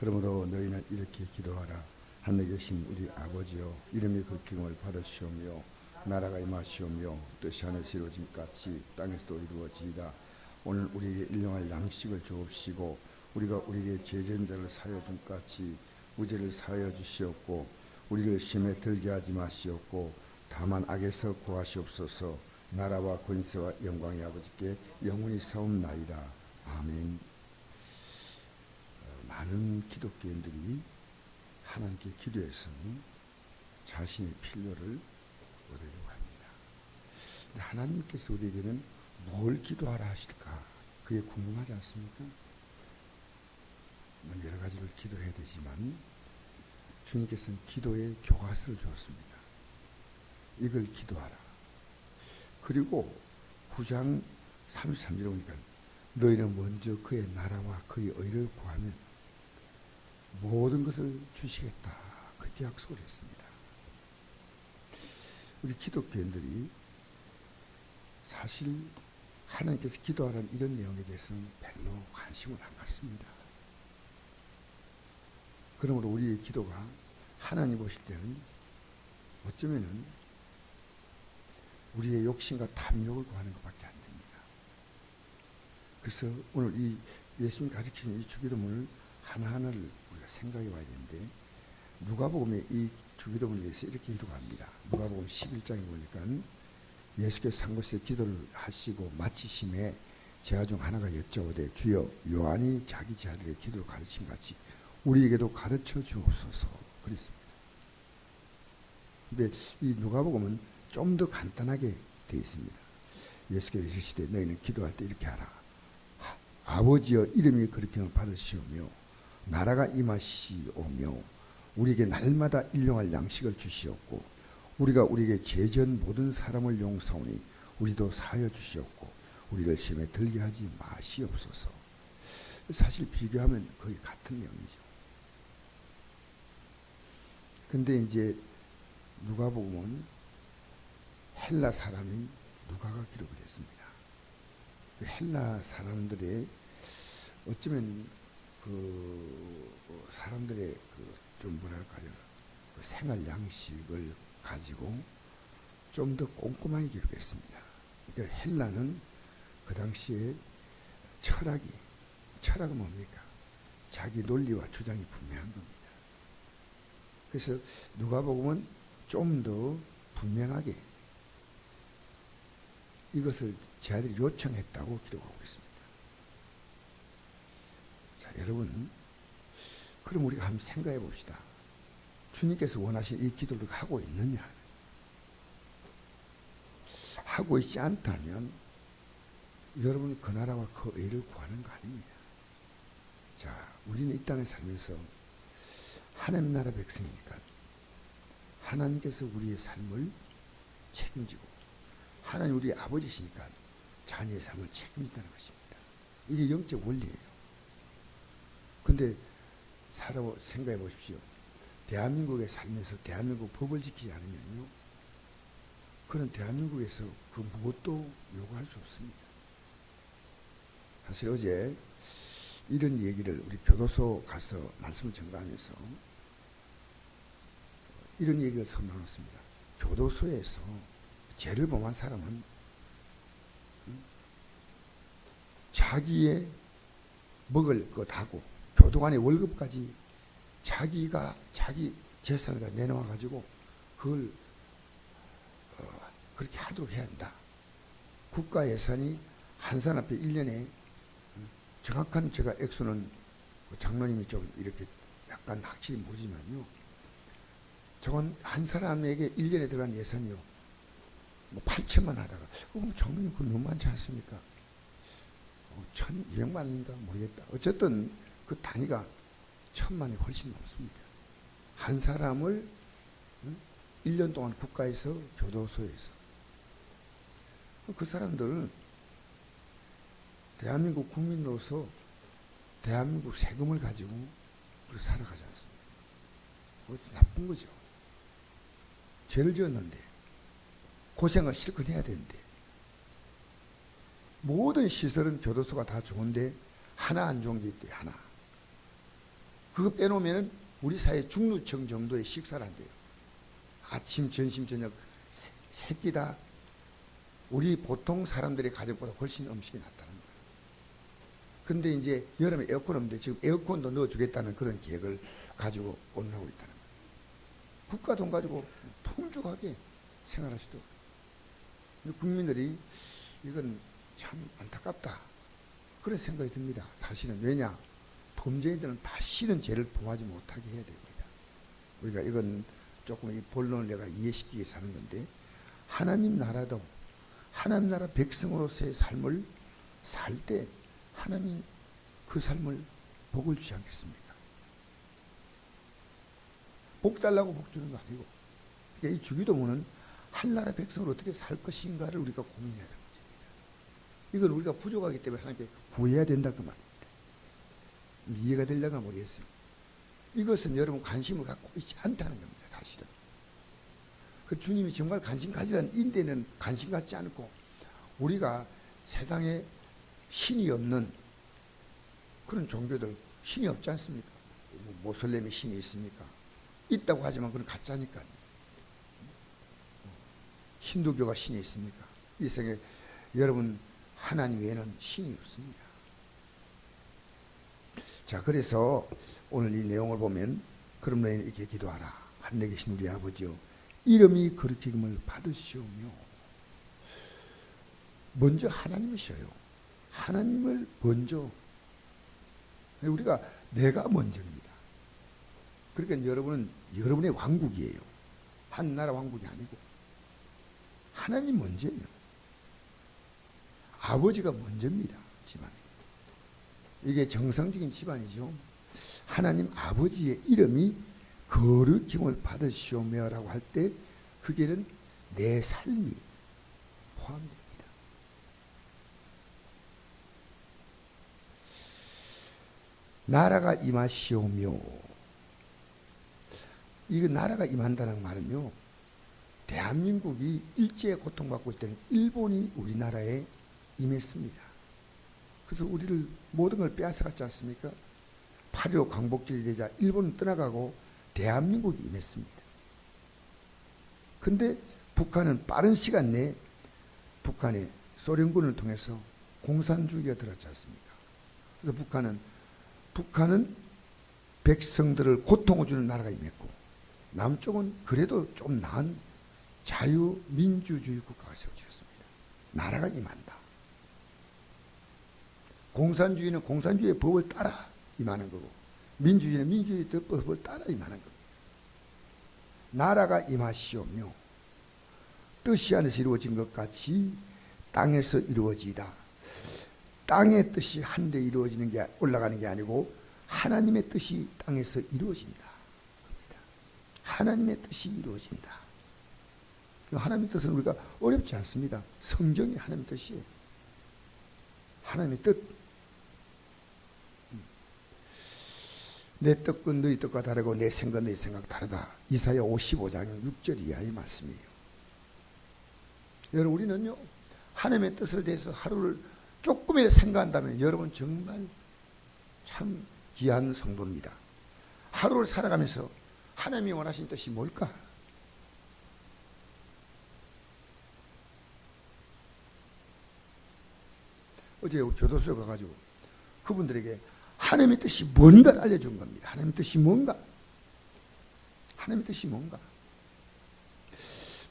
그러므로 너희는 이렇게 기도하라. 하늘에 계신 우리 아버지여 이름이 글킹을 받으시오며 나라가 임하시오며 뜻이 하늘에서 이루어진 것 같이 땅에서도 이루어지이다. 오늘 우리에게 일용할 양식을 주옵시고 우리가 우리에게 죄전자를 사여 준것 같이 우죄를 사여 주시옵고 우리를 심에 들게 하지 마시옵고 다만 악에서 구하시옵소서 나라와 권세와 영광의 아버지께 영원히 사옵나이다. 아멘. 어, 많은 기독교인들이 하나님께 기도해서 자신의 필요를 얻으려고 합니다. 근데 하나님께서 우리에게는 뭘 기도하라 하실까? 그게 궁금하지 않습니까? 뭐 여러 가지를 기도해야 되지만 주님께서는 기도의 교과서를 주었습니다. 이걸 기도하라. 그리고 9장 33절에 보니까 너희는 먼저 그의 나라와 그의 의를 구하면 모든 것을 주시겠다. 그렇게 약속을 했습니다. 우리 기독교인들이 사실 하나님께서 기도하라는 이런 내용에 대해서는 별로 관심을 안 갖습니다. 그러므로 우리의 기도가 하나님 보실 때는 어쩌면은 우리의 욕심과 탐욕을 구하는 것밖에 안 됩니다. 그래서 오늘 이 예수님이 가르치는 이 주기도문을 하나하나를 우리가 생각해 봐야 되는데 누가복음에 이 주기도문에 대해서 이렇게 기도합니다. 누가복음 11장에 보니까 예수께서 산 곳에 기도를 하시고 마치심에 제가 중 하나가 여쭤오되 주여 요한이 자기 제자들의 기도를 가르친 같이 우리에게도 가르쳐 주옵소서 그랬습니다. 근데 이 누가복음은 좀 더 간단하게 되어 있습니다. 예수께서 이르시되 너희는 기도할 때 이렇게 하라. 하- 아버지여 이름이 그렇게 받으시오며 나라가 임하시오며 우리에게 날마다 일용할 양식을 주시옵고 우리가 우리에게 죄전 모든 사람을 용서하오니 우리도 사여 주시옵고 우리를 심에 들게 하지 마시옵소서. 사실 비교하면 거의 같은 내용이죠. 근데 이제 누가복음은 헬라 사람인 누가가 기록을 했습니다. 그 헬라 사람들의 어쩌면 그 사람들의 그 좀 뭐랄까요 그 생활 양식을 가지고 좀 더 꼼꼼하게 기록했습니다. 그러니까 헬라는 그 당시에 철학이 철학은 뭡니까? 자기 논리와 주장이 분명한 겁니다. 그래서 누가복음은 좀더 분명하게 이것을 제자들이 요청했다고 기록하고 있습니다. 자, 여러분, 그럼 우리가 한번 생각해 봅시다. 주님께서 원하신 이 기도를 하고 있느냐? 하고 있지 않다면 여러분 그 나라와 그 의를 구하는 거 아닙니다. 자, 우리는 이 땅에 살면서 하나님 나라 백성이니까 하나님께서 우리의 삶을 책임지고 하나님 우리 아버지시니까 자녀의 삶을 책임진다는 것입니다. 이게 영적 원리예요. 근데 살아 생각해 보십시오. 대한민국에 살면서 대한민국 법을 지키지 않으면요. 그런 대한민국에서 그 무엇도 요구할 수 없습니다. 사실 어제 이런 얘기를 우리 교도소 가서 말씀을 전가하면서 이런 얘기를 설명했습니다. 교도소에서 죄를 범한 사람은 음, 자기의 먹을 것 하고 교도관의 월급까지 자기가 자기 재산을 다 내놓아 가지고 그걸 어, 그렇게 하도록 해야 한다. 국가 예산이 한 앞에 1년에 정확한 제가 액수는 그 장로님이 좀 이렇게 약간 확실히 모르지만요. 저건 한 사람에게 1년에 들어간 예산이요. 뭐 8천만 하다가 그럼 장로님 그건 너무 많지 않습니까? 어, 1,200만 원인가 모르겠다. 어쨌든 그 단위가 천만이 훨씬 넘습니다. 한 사람을 응? 1년 동안 국가에서 교도소에서 그 사람들 대한민국 국민으로서 대한민국 세금을 가지고 살아가지. 그것도 나쁜 거죠. 죄를 지었는데 고생을 실컷 해야 되는데 모든 시설은 교도소가 다 좋은데 하나 안 좋은 게 있대 하나 그거 빼놓으면은 우리 사회 중루청 정도의 식사를 한대요. 아침, 점심, 저녁 세, 세끼 다 우리 보통 사람들의 가정보다 훨씬 음식이 낫다는 거예요. 근데 이제 여름에 에어컨 없는데 지금 에어컨도 넣어주겠다는 그런 계획을 가지고 올라오고 있다는 거예요. 국가 돈 가지고 풍족하게 생활할 수도. 국민들이 이건 참 안타깝다. 그런 생각이 듭니다. 사실은 왜냐? 범죄인들은 다시는 죄를 범하지 못하게 해야 됩니다. 우리가 이건 조금 이 본론을 내가 이해시키기 위해서 하는 건데 하나님 나라도 하나님 나라 백성으로서의 삶을 살 때 하나님 그 삶을 복을 주지 않겠습니까? 복 달라고 복 주는 거 아니고 그러니까 이 주기도문은 한 나라 백성을 어떻게 살 것인가를 우리가 고민해야 되는 문제입니다. 이건 우리가 부족하기 때문에 하나님께 구해야 된다 그 말입니다. 이해가 되려나 모르겠어요. 이것은 여러분 관심을 갖고 있지 않다는 겁니다. 사실은. 그 주님이 정말 관심 가지라는 인대는 관심 갖지 않고 우리가 세상에 신이 없는 그런 종교들 신이 없지 않습니까? 뭐 모슬렘의 신이 있습니까? 있다고 하지만 그건 가짜니까. 힌두교가 신이 있습니까? 이 세상에 여러분 하나님 외에는 신이 없습니다. 자, 그래서 오늘 이 내용을 보면 그럼 너희는 이렇게 기도하라. 하늘에 계신 우리 아버지요. 이름이 거룩힘을 받으시오며 먼저 하나님이셔요. 하나님을 먼저 우리가 내가 먼저입니다. 그러니까 여러분은 여러분의 왕국이에요. 한 나라 왕국이 아니고 하나님 먼저예요. 아버지가 먼저입니다. 집안에. 이게 정상적인 집안이죠. 하나님 아버지의 이름이 거룩힘을 받으시오며라고 할 때 그게는 내 삶이 포함됩니다. 나라가 임하시오며 이거 나라가 임한다는 말은요. 대한민국이 일제에 고통받고 있던 일본이 우리나라에 임했습니다. 그래서 우리를 모든 걸 빼앗아갔지 않습니까? 8.15 광복절이 되자 일본은 떠나가고 대한민국이 임했습니다. 근데 북한은 빠른 시간 내에 북한에 소련군을 통해서 공산주의가 들었지 않습니까? 그래서 북한은 북한은 백성들을 고통을 주는 나라가 임했고 남쪽은 그래도 좀 나은 자유민주주의 국가가 세워졌습니다. 나라가 임한다. 공산주의는 공산주의의 법을 따라 임하는 거고 민주주의는 민주주의 법을 따라 임하는 겁니다. 나라가 임하시오며 뜻이 안에서 이루어진 것 같이 땅에서 이루어지다. 땅의 뜻이 하늘에 이루어지는 게 올라가는 게 아니고 하나님의 뜻이 땅에서 이루어진다. 하나님의 뜻이 이루어진다. 하나님의 뜻은 우리가 어렵지 않습니다. 성경이 하나님의 뜻이에요. 하나님의 뜻. 내 뜻과 너희 뜻과 다르고 내 생각 너희 생각 다르다. 이사야 55장 6절 이하의 말씀이에요. 여러분 우리는요 하나님의 뜻을 대해서 하루를 조금이라도 생각한다면 여러분 정말 참 귀한 성도입니다. 하루를 살아가면서 하나님이 원하신 뜻이 뭘까? 어제 교도소에 가가지고 그분들에게 하나님의 뜻이 뭔가를 알려준 겁니다. 하나님의 뜻이 뭔가? 하나님의 뜻이 뭔가?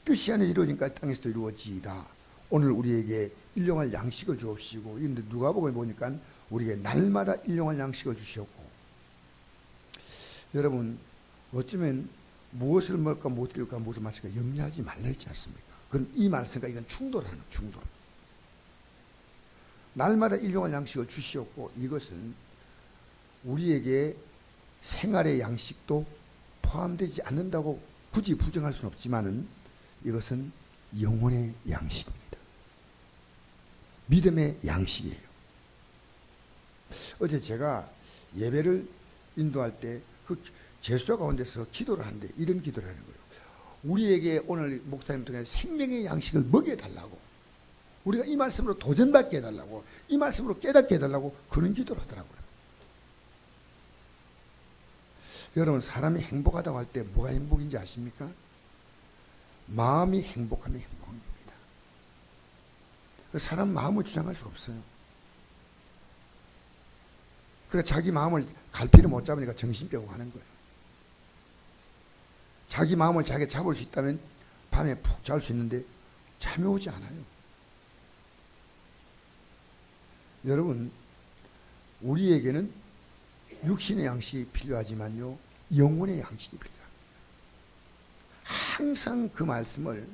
뜻이 안에 이루어진까 땅에서도 이루어지다. 오늘 우리에게 일용할 양식을 주옵시고 이런데 누가복음 보니까 우리에게 날마다 일용할 양식을 주시었고 여러분 어쩌면 무엇을 먹을까 못 들을까 무엇을 마실까 염려하지 말라 했지 않습니까? 그건 이 말씀과 이건 충돌하는 충돌. 날마다 일용할 양식을 주시었고 이것은 우리에게 생활의 양식도 포함되지 않는다고 굳이 부정할 수는 없지만은 이것은 영혼의 양식입니다. 믿음의 양식이에요. 어제 제가 예배를 인도할 때 그 제수 가운데서 기도를 하는데 이런 기도를 하는 거예요. 우리에게 오늘 목사님 통해 생명의 양식을 먹여달라고 우리가 이 말씀으로 도전받게 해달라고 이 말씀으로 깨닫게 해달라고 그런 기도를 하더라고요. 여러분 사람이 행복하다고 할 때 뭐가 행복인지 아십니까? 마음이 행복하면 행복한 겁니다. 그 사람 마음을 주장할 수 없어요. 그래 자기 마음을 갈피를 못 잡으니까 정신병 하는 거예요. 자기 마음을 자기 잡을 수 있다면 밤에 푹 잘 수 있는데 잠이 오지 않아요. 여러분, 우리에게는 육신의 양식이 필요하지만요, 영혼의 양식이 필요합니다. 항상 그 말씀을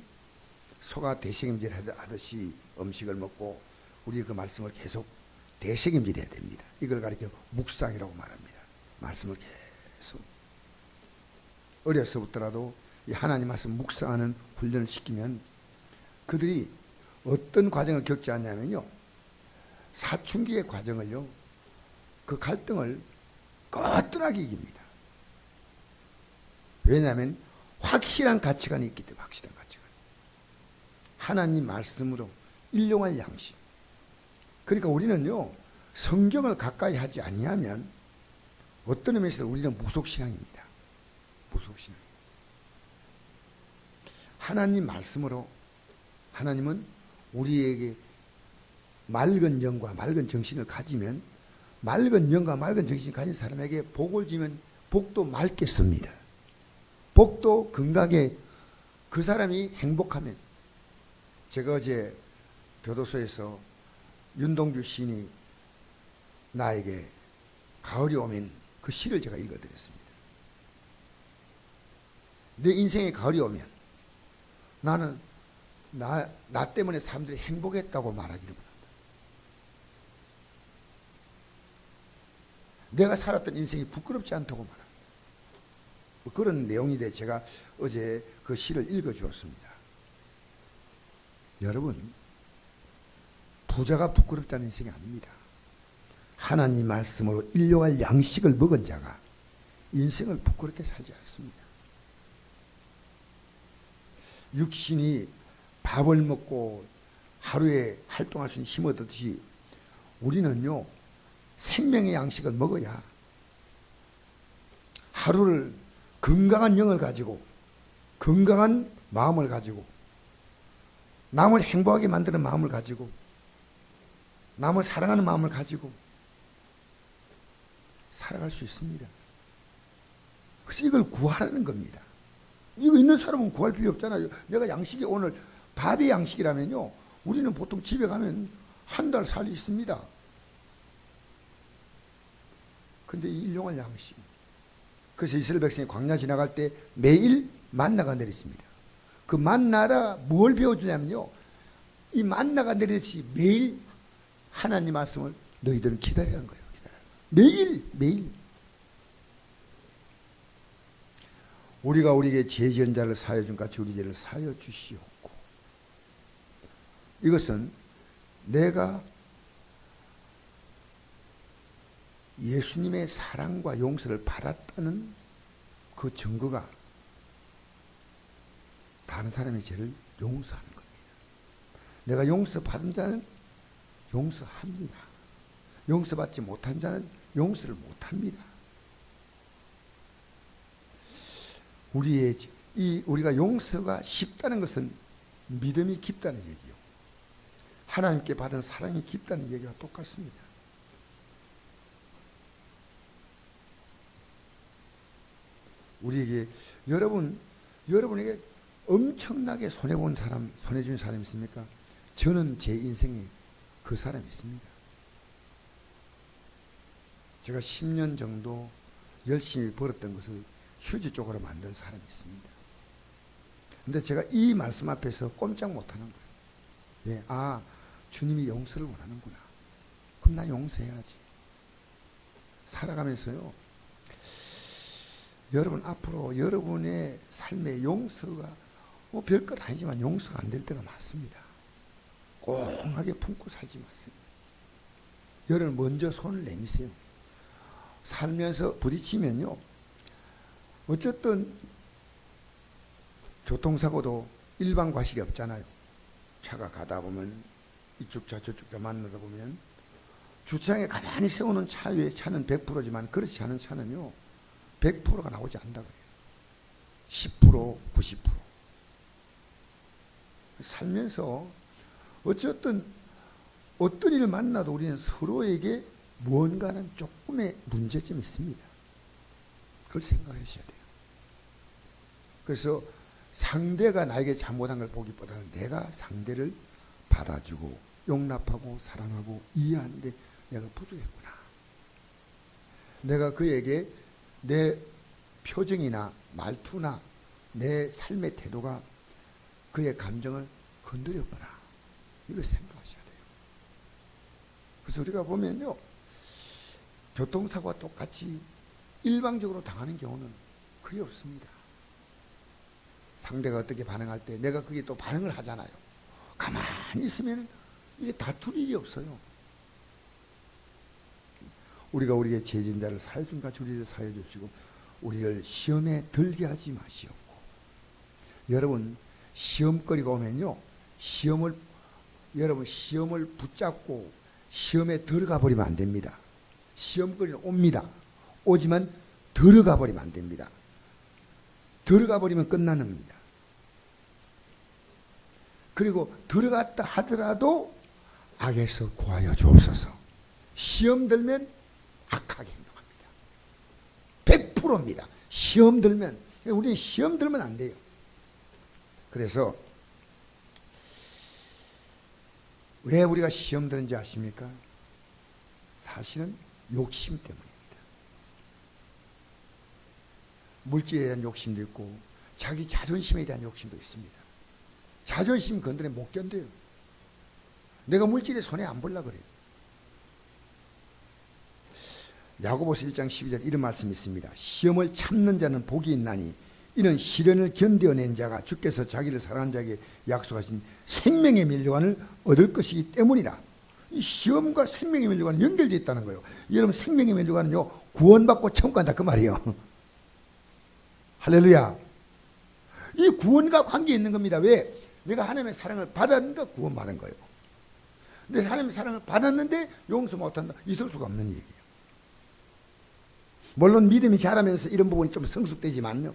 소가 대책임질 하듯이 음식을 먹고 우리 그 말씀을 계속 대책임질해야 됩니다. 이걸 가리켜 묵상이라고 말합니다. 말씀을 계속 어려서부터라도 이 하나님 말씀 묵상하는 훈련을 시키면 그들이 어떤 과정을 겪지 않냐면요. 사춘기의 과정을요. 그 갈등을 거뜬하게 이깁니다. 왜냐하면 확실한 가치관이 있기 때문에 확실한 가치관. 하나님 말씀으로 일용할 양식. 그러니까 우리는요. 성경을 가까이 하지 아니하면 어떤 의미에서 우리는 무속신앙입니다. 무속신앙. 하나님 말씀으로 하나님은 우리에게 맑은 영과 맑은 정신을 가지면 맑은 영과 맑은 정신을 가진 사람에게 복을 주면 복도 맑겠습니다. 복도 건강에 그 사람이 행복하면 제가 어제 교도소에서 윤동주 시인이 나에게 가을이 오면 그 시를 제가 읽어드렸습니다. 내 인생에 가을이 오면 나는 나, 나 때문에 사람들이 행복했다고 말하기를 원한다. 내가 살았던 인생이 부끄럽지 않다고 말합니다. 뭐 그런 내용이 돼 제가 어제 그 시를 읽어 주었습니다. 여러분, 부자가 부끄럽다는 인생이 아닙니다. 하나님 말씀으로 일용할 양식을 먹은 자가 인생을 부끄럽게 살지 않습니다. 육신이 밥을 먹고 하루에 활동할 수 있는 힘을 얻듯이 우리는요, 생명의 양식을 먹어야 하루를 건강한 영을 가지고 건강한 마음을 가지고 남을 행복하게 만드는 마음을 가지고 남을 사랑하는 마음을 가지고 살아갈 수 있습니다. 그래서 이걸 구하라는 겁니다. 이거 있는 사람은 구할 필요 없잖아요. 내가 양식이 오늘 밥의 양식이라면요. 우리는 보통 집에 가면 한 달살 있습니다. 근데 이 일용할 양식. 그래서 이스라엘 백성이 광야 지나갈 때 매일 만나가 내렸습니다. 그 만나라 뭘 배워주냐면요. 이 만나가 내리듯이 매일 하나님 말씀을 너희들은 기다리는 거예요. 매일, 매일. 우리가 우리에게 죄 지은 자를 사여 준 같이 우리 죄를 사여 주시옵고. 이것은 내가 예수님의 사랑과 용서를 받았다는 그 증거가 다른 사람의 죄를 용서하는 겁니다. 내가 용서받은 자는 용서합니다. 용서받지 못한 자는 용서를 못합니다. 우리의 이 우리가 용서가 쉽다는 것은 믿음이 깊다는 얘기요. 하나님께 받은 사랑이 깊다는 얘기와 똑같습니다. 우리에게 여러분 여러분에게 엄청나게 손해 본 사람 손해 준 사람 있습니까? 저는 제 인생에 그 사람 있습니다. 제가 10년 정도 열심히 벌었던 것을 휴지 쪽으로 만든 사람이 있습니다. 근데 제가 이 말씀 앞에서 꼼짝 못 하는 거예요. 왜? 아, 주님이 용서를 원하는구나. 그럼 나 용서해야지. 살아가면서요. 여러분 앞으로 여러분의 삶의 용서가 뭐 별것 아니지만 용서가 안 될 때가 많습니다. 꽁하게 품고 살지 마세요. 여러분 먼저 손을 내미세요. 살면서 부딪히면요. 어쨌든 교통사고도 일반 과실이 없잖아요. 차가 가다 보면 이쪽 차 저쪽 차 만나다 보면 주차장에 가만히 세우는 차 위에 차는 100%지만 그렇지 않은 차는요. 100%가 나오지 않는다고요. 10%, 90%. 살면서 어쨌든 어떤 일을 만나도 우리는 서로에게 무언가는 조금의 문제점이 있습니다. 그걸 생각하셔야 돼요. 그래서 상대가 나에게 잘못한 걸 보기보다는 내가 상대를 받아주고 용납하고 사랑하고 이해하는데 내가 부족했구나. 내가 그에게 내 표정이나 말투나 내 삶의 태도가 그의 감정을 건드렸구나. 이걸 생각하셔야 돼요. 그래서 우리가 보면요. 교통사고와 똑같이 일방적으로 당하는 경우는 거의 없습니다. 상대가 어떻게 반응할 때 내가 그게 또 반응을 하잖아요. 가만히 있으면 이게 다툴 일이 없어요. 우리가 우리의 제진자를 사여준가 주리를 사여주시고 우리를 시험에 들게 하지 마시옵고 여러분 시험거리가 오면요 시험을 여러분 시험을 붙잡고 시험에 들어가 버리면 안 됩니다. 시험거리는 옵니다. 오지만 들어가 버리면 안 됩니다. 들어가 버리면 끝나는 겁니다. 그리고 들어갔다 하더라도 악에서 구하여 주옵소서. 시험 들면 악하게 행동합니다. 100%입니다. 시험 들면 우리는 시험 들면 안 돼요. 그래서 왜 우리가 시험 드는지 아십니까? 사실은 욕심 때문입니다. 물질에 대한 욕심도 있고 자기 자존심에 대한 욕심도 있습니다. 자존심 건드려 못 견뎌요. 내가 물질에 손에 안 볼라 그래요. 야고보서 1장 12절 이런 말씀이 있습니다. 시험을 참는 자는 복이 있나니 이는 시련을 견뎌낸 자가 주께서 자기를 사랑한 자에게 약속하신 생명의 멸류관을 얻을 것이기 때문이라. 이 시험과 생명의 멸류관은 연결되어 있다는 거예요. 여러분 생명의 멸류관은요 구원받고 천국 간다 그 말이에요. 할렐루야. 이 구원과 관계 있는 겁니다. 왜? 내가 하나님의 사랑을 받았는가 구원받은 거예요. 근데 하나님의 사랑을 받았는데 용서 못한다. 있을 수가 없는 얘기예요. 물론 믿음이 자라면서 이런 부분이 좀 성숙되지만요.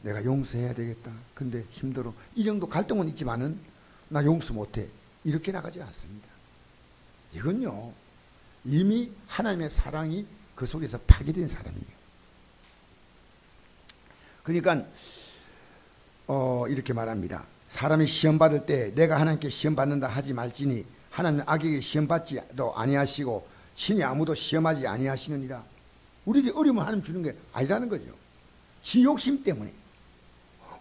내가 용서해야 되겠다. 근데 힘들어. 이 정도 갈등은 있지만은 나 용서 못해. 이렇게 나가지 않습니다. 이건요. 이미 하나님의 사랑이 그 속에서 파괴된 사람이에요. 그러니까 어, 이렇게 말합니다. 사람이 시험 받을 때 내가 하나님께 시험 받는다 하지 말지니 하나님 악에게 시험 받지도 아니하시고 신이 아무도 시험하지 아니하시느니라. 우리에게 어려움을 하나님 주는 게 아니라는 거죠. 지 욕심 때문에.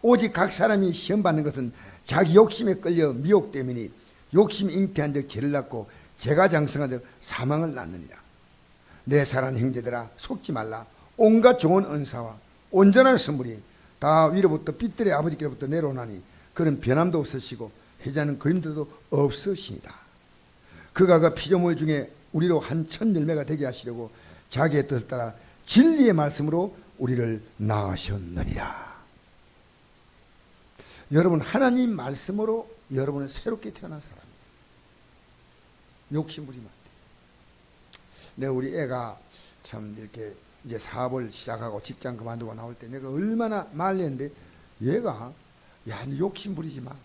오직 각 사람이 시험 받는 것은 자기 욕심에 끌려 미혹 때문에 욕심 잉태한 적 죄를 낳고 죄가 장성한 적 사망을 낳느니라. 내 사랑하는 형제들아 속지 말라. 온갖 좋은 은사와 온전한 선물이 다 위로부터 빛들의 아버지께로부터 내려오나니 그는 변함도 없으시고 해자는 그림들도 없으시니다. 그가 그 피조물 중에 우리로 한 천 열매가 되게 하시려고 자기의 뜻을 따라 진리의 말씀으로 우리를 낳으셨느니라. 여러분 하나님 말씀으로 여러분은 새롭게 태어난 사람이에요. 욕심 부리면 안 돼. 내 우리 애가 참 이렇게 이제 사업을 시작하고 직장 그만두고 나올 때 내가 얼마나 말렸는데 얘가 야 욕심 부리지 마.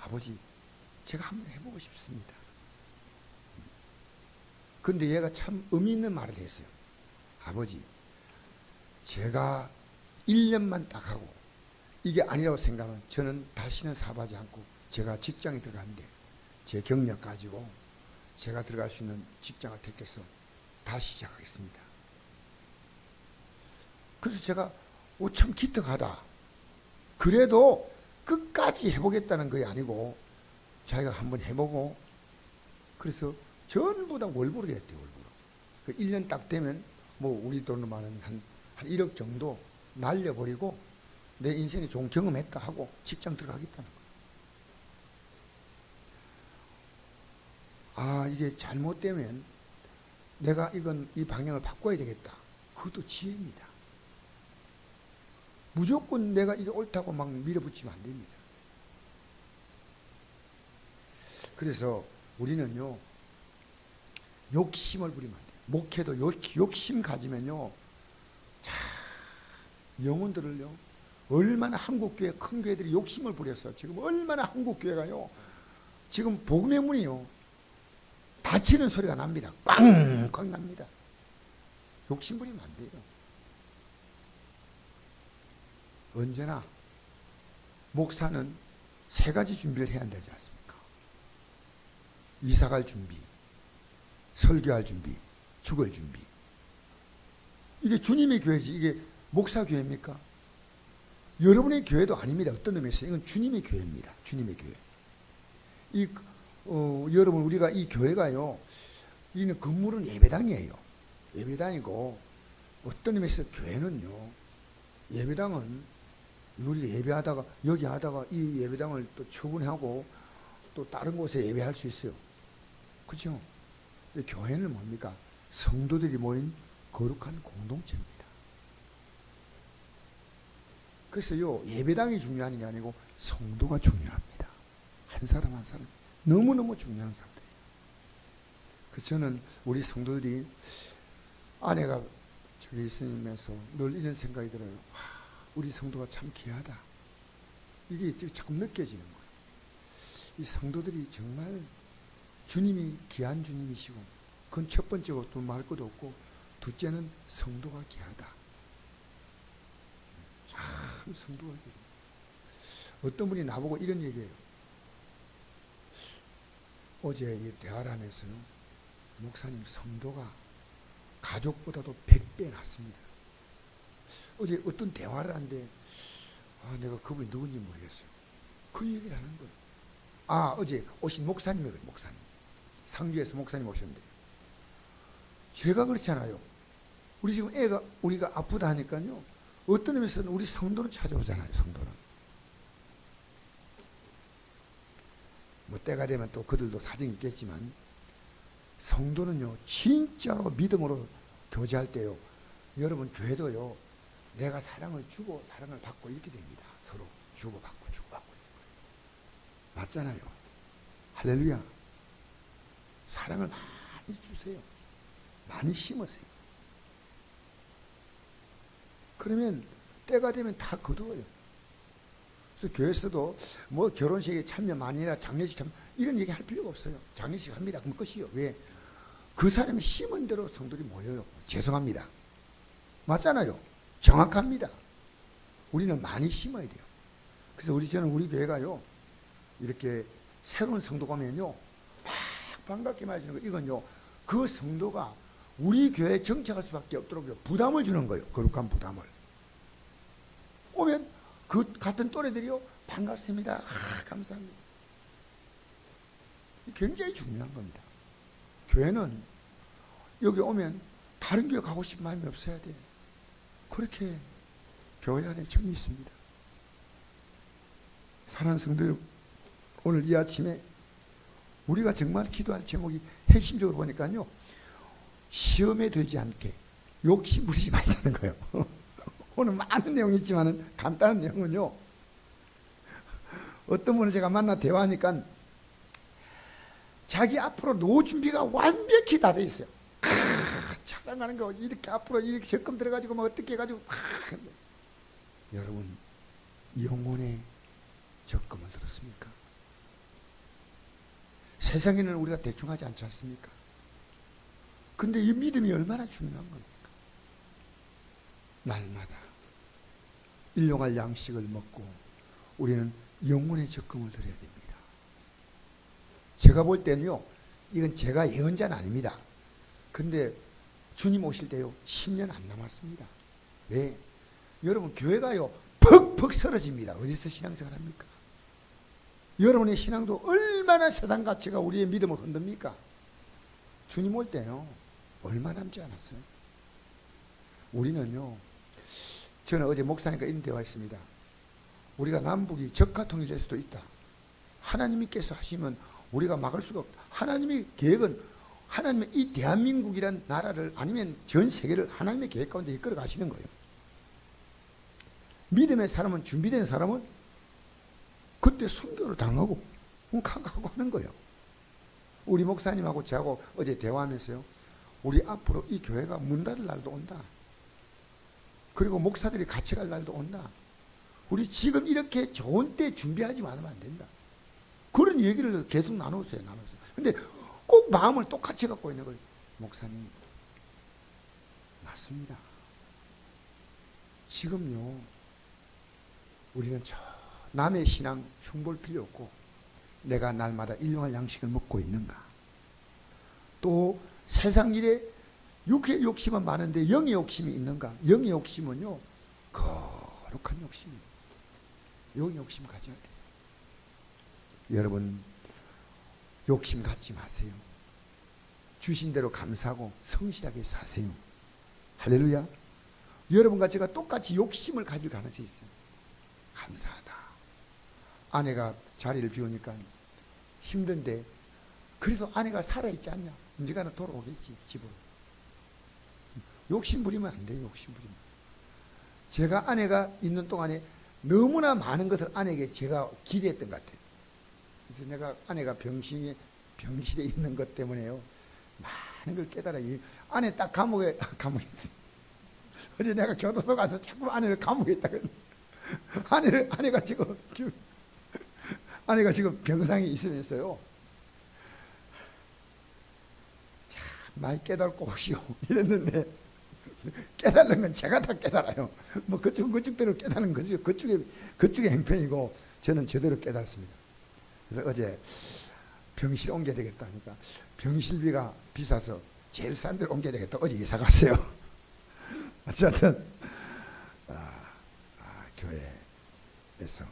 아버지 제가 한번 해보고 싶습니다. 근데 얘가 참 의미 있는 말을 했어요. 아버지 제가 1년만 딱 하고 이게 아니라고 생각하면 저는 다시는 사업하지 않고 제가 직장에 들어갔는데 제 경력 가지고 제가 들어갈 수 있는 직장을 택해서 다시 시작하겠습니다. 그래서 제가 오, 참 기특하다. 그래도 끝까지 해보겠다는 게 아니고 자기가 한번 해보고 그래서 전부 다 월보를 했대요. 월보로. 그 1년 딱 되면 뭐 우리 돈으로 말하면 한, 한 1억 정도 날려버리고 내 인생에 좋은 경험했다 하고 직장 들어가겠다는 거예요. 아 이게 잘못되면 내가 이건 이 방향을 바꿔야 되겠다. 그것도 지혜입니다. 무조건 내가 이게 옳다고 막 밀어붙이면 안 됩니다. 그래서 우리는요, 욕심을 부리면 안 돼요. 목회도 욕, 욕심 가지면요, 참 영혼들을요. 얼마나 한국 교회 큰 교회들이 욕심을 부렸어. 지금 얼마나 한국 교회가요. 지금 복음의 문이요. 닫히는 소리가 납니다. 꽝꽝 납니다. 욕심 부리면 안 돼요. 언제나 목사는 세 가지 준비를 해야 되지 않습니까? 이사 갈 준비, 설교할 준비, 죽을 준비. 이게 주님의 교회지. 이게 목사 교회입니까? 여러분의 교회도 아닙니다. 어떤 의미에서 이건 주님의 교회입니다. 주님의 교회. 이 어, 여러분 우리가 이 교회가요. 이는 건물은 예배당이에요. 예배당이고 어떤 의미에서 교회는요. 예배당은 우리 예배하다가 여기 하다가 이 예배당을 또 처분하고 또 다른 곳에 예배할 수 있어요. 그렇죠? 교회는 뭡니까? 성도들이 모인 거룩한 공동체입니다. 그래서요 예배당이 중요한 게 아니고 성도가 중요합니다. 한 사람 한 사람 너무 너무 중요한 사람들이에요. 그래서 저는 우리 성도들이 아내가 저기 있으면서 늘 이런 생각이 들어요. 하, 우리 성도가 참 귀하다. 이게 자꾸 느껴지는 거예요. 이 성도들이 정말 주님이 귀한 주님이시고 그건 첫 번째고 또 말 것도 없고 둘째는 성도가 귀하다. 참 성도가 귀해. 어떤 분이 나보고 이런 얘기해요. 어제 이 대화를 하면서요. 목사님 성도가 가족보다도 100배 낫습니다. 어제 어떤 대화를 하는데 아, 내가 그분이 누군지 모르겠어요. 그 얘기를 하는 거예요. 아, 어제 오신 목사님이에요, 목사님. 상주에서 목사님 오셨는데. 제가 그렇잖아요. 우리 지금 애가, 우리가 아프다 하니까요. 어떤 의미에서는 우리 성도는 찾아오잖아요, 성도는. 뭐 때가 되면 또 그들도 사정이 있겠지만 성도는요, 진짜로 믿음으로 교제할 때요. 여러분, 교회도요, 내가 사랑을 주고 사랑을 받고 이렇게 됩니다. 서로 주고받고 주고받고. 맞잖아요. 할렐루야. 사랑을 많이 주세요. 많이 심으세요. 그러면 때가 되면 다 거두어요. 그래서 교회에서도 뭐 결혼식에 참여 많이 해라, 장례식 참여, 이런 얘기 할 필요가 없어요. 장례식 합니다. 그럼 끝이요. 왜? 그 사람이 심은 대로 성들이 모여요. 죄송합니다. 맞잖아요. 정확합니다. 우리는 많이 심어야 돼요. 그래서 우리 저는 우리 교회가요. 이렇게 새로운 성도가 오면요. 막 반갑게 맞이는 거 이건요. 그 성도가 우리 교회에 정착할 수밖에 없도록 부담을 주는 거예요. 거룩한 부담을. 오면 그 같은 또래들이요. 반갑습니다. 아, 감사합니다. 굉장히 중요한 겁니다. 교회는 여기 오면 다른 교회 가고 싶은 마음이 없어야 돼요. 그렇게 교회 안에 정이 있습니다. 사랑하는 성도 오늘 이 아침에 우리가 정말 기도할 제목이 핵심적으로 보니까요. 시험에 들지 않게 욕심 부리지 말자는 거예요. 오늘 많은 내용이 있지만 간단한 내용은요. 어떤 분을 제가 만나 대화하니까 자기 앞으로 노 준비가 완벽히 다 돼 있어요. 차량하는 거 이렇게 앞으로 이렇게 적금 들어가지고 막 어떻게 해가지고 막 여러분 영혼의 적금을 들었습니까? 세상에는 우리가 대충 하지 않지 않습니까? 근데 이 믿음이 얼마나 중요한 겁니까? 날마다 일용할 양식을 먹고 우리는 영혼의 적금을 드려야 됩니다. 제가 볼 때는요, 이건 제가 예언자는 아닙니다. 근데 주님 오실 때요, 10년 안 남았습니다. 왜? 여러분, 교회가요, 퍽퍽 쓰러집니다. 어디서 신앙생활 합니까? 여러분의 신앙도 얼마나 세상 가치가 우리의 믿음을 흔듭니까? 주님 올 때요, 얼마 남지 않았어요? 우리는요, 저는 어제 목사님과 이런 대화했습니다. 우리가 남북이 적화 통일 될 수도 있다. 하나님께서 하시면 우리가 막을 수가 없다. 하나님의 계획은 하나님의 이 대한민국이란 나라를 아니면 전 세계를 하나님의 계획 가운데 이끌어 가시는 거예요. 믿음의 사람은 준비된 사람은 그때 순교를 당하고 가고 하는 거예요. 우리 목사님하고 저하고 어제 대화하면서요. 우리 앞으로 이 교회가 문 닫을 날도 온다. 그리고 목사들이 같이 갈 날도 온다. 우리 지금 이렇게 좋은 때 준비하지 않으면 안 된다. 그런 얘기를 계속 나눴어요, 나눴어요. 근데 꼭 마음을 똑같이 갖고 있는 걸 목사님 맞습니다. 지금요 우리는 저 남의 신앙 흉볼 필요 없고 내가 날마다 일용할 양식을 먹고 있는가. 또 세상 일에 육의 욕심은 많은데 영의 욕심이 있는가? 영의 욕심은요 거룩한 욕심이에요. 영의 욕심 가져야 돼요. 여러분 욕심 갖지 마세요. 주신 대로 감사하고 성실하게 사세요. 할렐루야. 여러분과 제가 똑같이 욕심을 가는 수 있어요. 감사하다. 아내가 자리를 비우니까 힘든데 그래서 아내가 살아있지 않냐? 언젠가는 돌아오겠지 집으로. 욕심 부리면 안 돼요. 욕심 부리면. 제가 아내가 있는 동안에 너무나 많은 것을 아내에게 제가 기대했던 것 같아요. 그래서 내가 아내가 병실에 병실에 있는 것 때문에요. 많은 걸 깨달아요. 이 아내 딱 감옥에 감옥에 어제 내가 교도소 가서 자꾸 아내를 감옥에 있다 아내를 아내가 지금 아내가 지금 병상에 있으면서요. 참 많이 깨달고 오시오 이랬는데 깨달는 건 제가 다 깨달아요. 뭐 그쪽 그쪽대로 깨달은 거죠. 그쪽에 그쪽의 행편이고 저는 제대로 깨달았습니다. 그래서 어제 병실 옮겨야 되겠다 하니까 병실비가 비싸서 제일 싼 데로 옮겨야 되겠다. 어제 이사 갔어요. 어쨌든 아, 아, 교회에서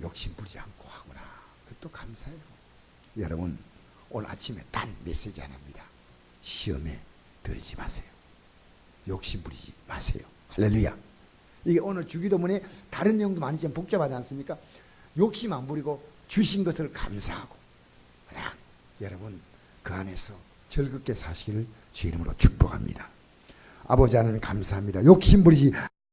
욕심 부리지 않고 하구나. 그것도 감사해요. 여러분 오늘 아침에 단 메시지 하나입니다. 시험에 들지 마세요. 욕심 부리지 마세요. 할렐루야. 이게 오늘 주기도문에 다른 내용도 좀 복잡하지 않습니까? 욕심 안 부리고 주신 것을 감사하고 그냥 여러분 그 안에서 즐겁게 사시기를 주 이름으로 축복합니다. 아버지 하나님 감사합니다. 욕심 부리지